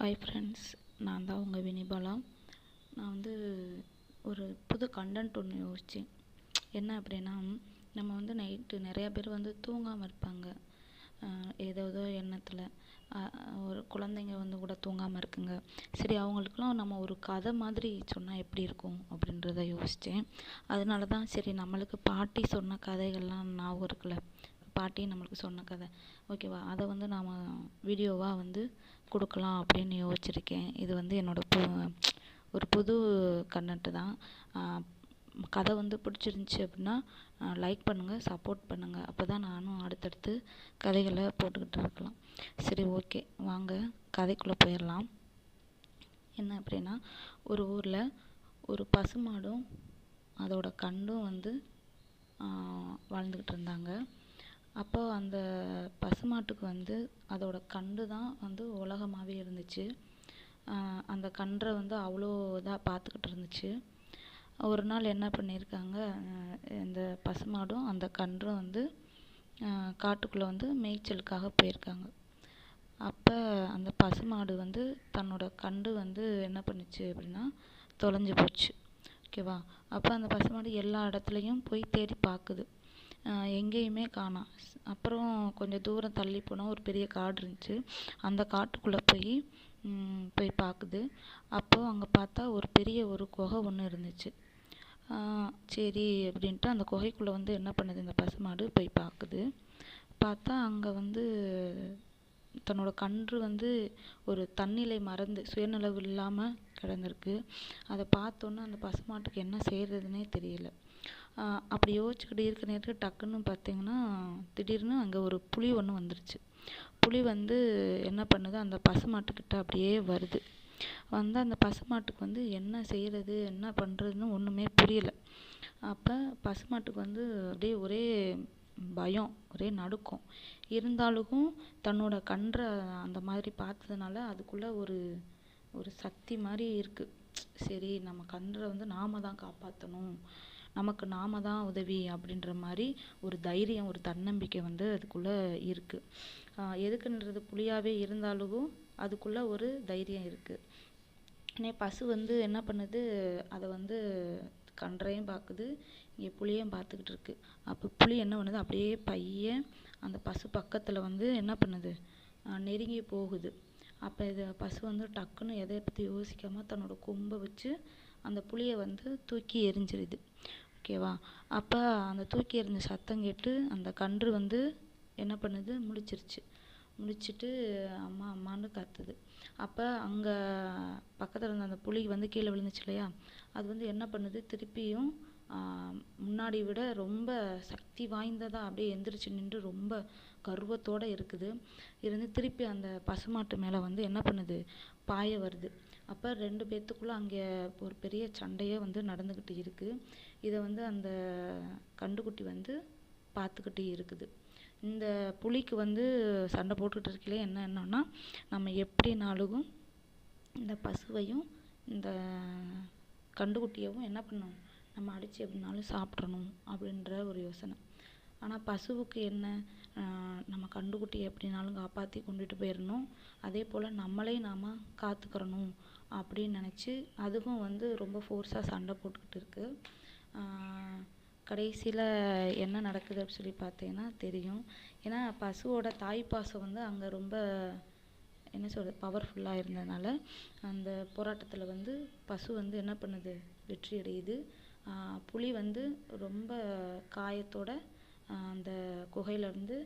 Hi friends நான் தான் உங்கள் வினிபாலா நான் வந்து ஒரு புது கண்டென்ட் ஒன்று யோசித்தேன் என்ன அப்படின்னா நம்ம வந்து நைட்டு நிறையா பேர் வந்து தூங்காமல் இருப்பாங்க. ஏதேதோ எண்ணத்தில். ஒரு குழந்தைங்க வந்து கூட தூங்காமல் இருக்குங்க. சரி அவங்களுக்குலாம் நம்ம ஒரு கதை மாதிரி சொன்னால் எப்படி இருக்கும் அப்படின்றத யோசித்தேன் அதனால தான் சரி நம்மளுக்கு பாட்டி சொன்ன கதைகள்லாம் ஞாபகம் இருக்குல்ல. பாட்டி நம்மளுக்கு சொன்ன கதை. ஓகேவா? அதை வந்து நாம் வீடியோவாக வந்து கொடுக்கலாம் அப்படின்னு யோசிச்சிருக்கேன். இது வந்து என்னோட பு ஒரு புது கண்டென்ட்டு தான். கதை வந்து பிடிச்சிருந்துச்சி அப்படின்னா லைக் பண்ணுங்கள் சப்போர்ட் பண்ணுங்கள் அப்போ தான் நானும் அடுத்தடுத்து கதைகளை போட்டுக்கிட்டு இருக்கலாம். சரி ஓகே வாங்க கதைக்குள்ளே போயிடலாம். என்ன அப்படின்னா ஒரு ஊரில் ஒரு பசுமாடும் அதோட கண்டும் வந்து வாழ்ந்துக்கிட்டு இருந்தாங்க. அப்போ அந்த பசுமாட்டுக்கு வந்து அதோட கன்று தான் வந்து உலகமாகவே இருந்துச்சு. அந்த கன்றை வந்து அவ்வளோ இதாக பார்த்துக்கிட்டு இருந்துச்சு. ஒரு நாள் என்ன பண்ணியிருக்காங்க இந்த பசுமாடும் அந்த கன்றும் வந்து காட்டுக்குள்ளே வந்து மேய்ச்சலுக்காக போயிருக்காங்க. அப்போ அந்த பசுமாடு வந்து தன்னோட கன்று வந்து என்ன பண்ணுச்சு அப்படின்னா தொலைஞ்சு போச்சு. ஓகேவா? அப்போ அந்த பசுமாடு எல்லா இடத்துலையும் போய் தேடி பார்க்குது. எங்கேயுமே காணோம். அப்புறம் கொஞ்சம் தூரம் தள்ளி போனால் ஒரு பெரிய காடு இருந்துச்சு. அந்த காட்டுக்குள்ளே போய் போய் பார்க்குது அப்போது அங்கே பார்த்தா ஒரு பெரிய ஒரு குகை ஒன்று இருந்துச்சு. சரி அப்படின்ட்டு அந்த குகைக்குள்ளே வந்து என்ன பண்ணுது? இந்த பசுமாடு போய் பார்க்குது பார்த்தா அங்கே வந்து தன்னோட கன்று வந்து ஒரு தன்னிலை மறந்து சுயநலவு இல்லாமல் கிடந்திருக்கு. அதை பார்த்தோன்னே அந்த பசுமாட்டுக்கு என்ன செய்கிறதுனே தெரியல. அப்படி யோசிச்சுக்கிட்டு இருக்க நேரத்துக்கு டக்குன்னு பார்த்தீங்கன்னா திடீர்னு அங்கே ஒரு புலி ஒன்று வந்துருச்சு. புலி வந்து என்ன பண்ணுது? அந்த பசுமாட்டுக்கிட்ட அப்படியே வருது. வந்து அந்த பசுமாட்டுக்கு வந்து என்ன செய்கிறது என்ன பண்ணுறதுன்னு ஒன்றுமே புரியல. அப்போ பசுமாட்டுக்கு வந்து அப்படியே ஒரே பயம் ஒரே நடுக்கம். இருந்தாலும் தன்னோட கன்றை அந்த மாதிரி பார்த்ததுனால அதுக்குள்ளே ஒரு ஒரு சக்தி மாதிரி இருக்குது சரி நம்ம கன்றை வந்து நாம தான் காப்பாற்றணும் நமக்கு நாம தான் உதவி அப்படின்ற மாதிரி ஒரு தைரியம் ஒரு தன்னம்பிக்கை வந்து அதுக்குள்ளே இருக்குது எதுக்குன்றது புலியாகவே இருந்தாலும் அதுக்குள்ளே ஒரு தைரியம் இருக்குது உடனே பசு வந்து என்ன பண்ணுது? அதை வந்து கன்றையும் பார்க்குது இங்கே புளியும் பார்த்துக்கிட்டு இருக்கு. அப்போ புளி என்ன பண்ணுது? அப்படியே பையன் அந்த பசு பக்கத்தில் வந்து என்ன பண்ணுது? நெருங்கி போகுது. அப்போ இது பசு வந்து டக்குன்னு எதையை பற்றி யோசிக்காமல் தன்னோட கொம்பை வச்சு அந்த புளியை வந்து தூக்கி எரிஞ்சிடுது ஓகேவா அப்போ அந்த தூக்கி எறிஞ்ச சத்தம் கேட்டு அந்த கன்று வந்து என்ன பண்ணுது? முழிச்சிருச்சு. முழிச்சிட்டு அம்மா அம்மான்னு கத்துது. அப்போ அங்கே பக்கத்தில் இருந்த அந்த புலி வந்து கீழே விழுந்துச்சு இல்லையா? அது வந்து என்ன பண்ணுது? திருப்பியும் முன்னாடி விட ரொம்ப சக்தி வாய்ந்ததாக அப்படியே எந்திரிச்சு நின்று ரொம்ப கர்வத்தோடு இருக்குது. இருந்து திருப்பி அந்த பசுமாட்டு மேலே வந்து என்ன பண்ணுது? பாய வருது. அப்போ ரெண்டு பேர்த்துக்குள்ளே அங்கே ஒரு பெரிய சண்டையே வந்து நடந்துக்கிட்டு இருக்குது இதை வந்து அந்த கண்டுக்குட்டி வந்து பார்த்துக்கிட்டு இருக்குது. இந்த புலிக்கு வந்து சண்டை போட்டுக்கிட்டு இருக்கலே என்ன என்னன்னா நம்ம எப்படினாலும் இந்த பசுவையும் இந்த கண்டுக்குட்டியவும் என்ன பண்ணணும்? நம்ம அடித்து எப்படினாலும் சாப்பிட்றணும் அப்படின்ற ஒரு யோசனை. ஆனால் பசுவுக்கு என்ன நம்ம கண்டுக்குட்டி எப்படினாலும் காப்பாற்றி கொண்டுட்டு போயிடணும். அதே போல் நம்மளே நாம் காத்துக்கிறணும் அப்படின்னு நினச்சி அதுவும் வந்து ரொம்ப ஃபோர்ஸாக சண்டை போட்டுக்கிட்டு இருக்குது கடைசியில் என்ன நடக்குது அப்படின்னு சொல்லி பார்த்தீங்கன்னா தெரியும். ஏன்னா பசுவோட தாய்ப்பாசம் வந்து அங்கே ரொம்ப என்ன சொல்கிறது பவர்ஃபுல்லாக இருந்ததுனால அந்த போராட்டத்தில் வந்து பசு வந்து என்ன பண்ணுது? வெற்றி அடையுது. புலி வந்து ரொம்ப காயத்தோட அந்த குகையிலேருந்து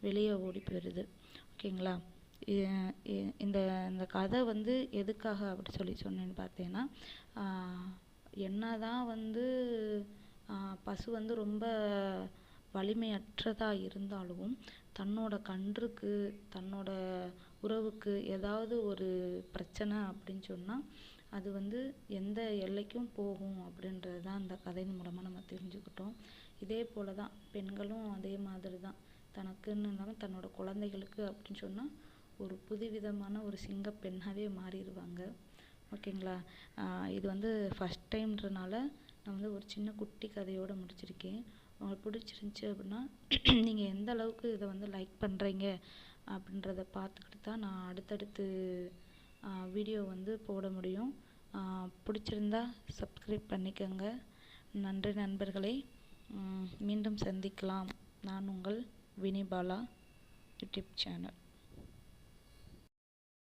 வெளியே ஓடி போயிடுது ஓகேங்களா? இந்த இந்த கதை வந்து எதுக்காக அப்படி சொல்லி சொன்னேன்னு பார்த்தீங்கன்னா என்ன தான் வந்து பசு வந்து ரொம்ப வலிமையற்றதாக இருந்தாலும் தன்னோட கன்றுக்கு தன்னோட உறவுக்கு ஏதாவது ஒரு பிரச்சனை அப்படின்னு சொன்னால் அது வந்து எந்த எல்லைக்கும் போகும் அப்படின்றது தான் அந்த கதையின் மூலமாக நம்ம தெரிஞ்சுக்கிட்டோம். இதே போல் தான் பெண்களும் அதே மாதிரி தான். தனக்குன்னு இல்லாமல் தன்னோட குழந்தைகளுக்கு அப்படின்னு சொன்னால் ஒரு புதுவிதமான ஒரு சிங்க பெண்ணாகவே மாறிடுவாங்க. ஓகேங்களா? இது வந்து ஃபஸ்ட் டைம்ன்றனால நான் வந்து ஒரு சின்ன குட்டி கதையோடு முடிச்சிருக்கேன். உங்களுக்கு பிடிச்சிருந்துச்சி அப்படின்னா நீங்கள் எந்த அளவுக்கு இதை வந்து லைக் பண்ணுறீங்க அப்படின்றத பார்த்துக்கிட்டு தான் நான் அடுத்தடுத்து வீடியோ வந்து போட முடியும். பிடிச்சிருந்தா சப்ஸ்கிரைப் பண்ணிக்கோங்க. நன்றி நண்பர்களே. மீண்டும் சந்திக்கலாம். நான் உங்கள் வினிபாலா யூடியூப் சேனல்.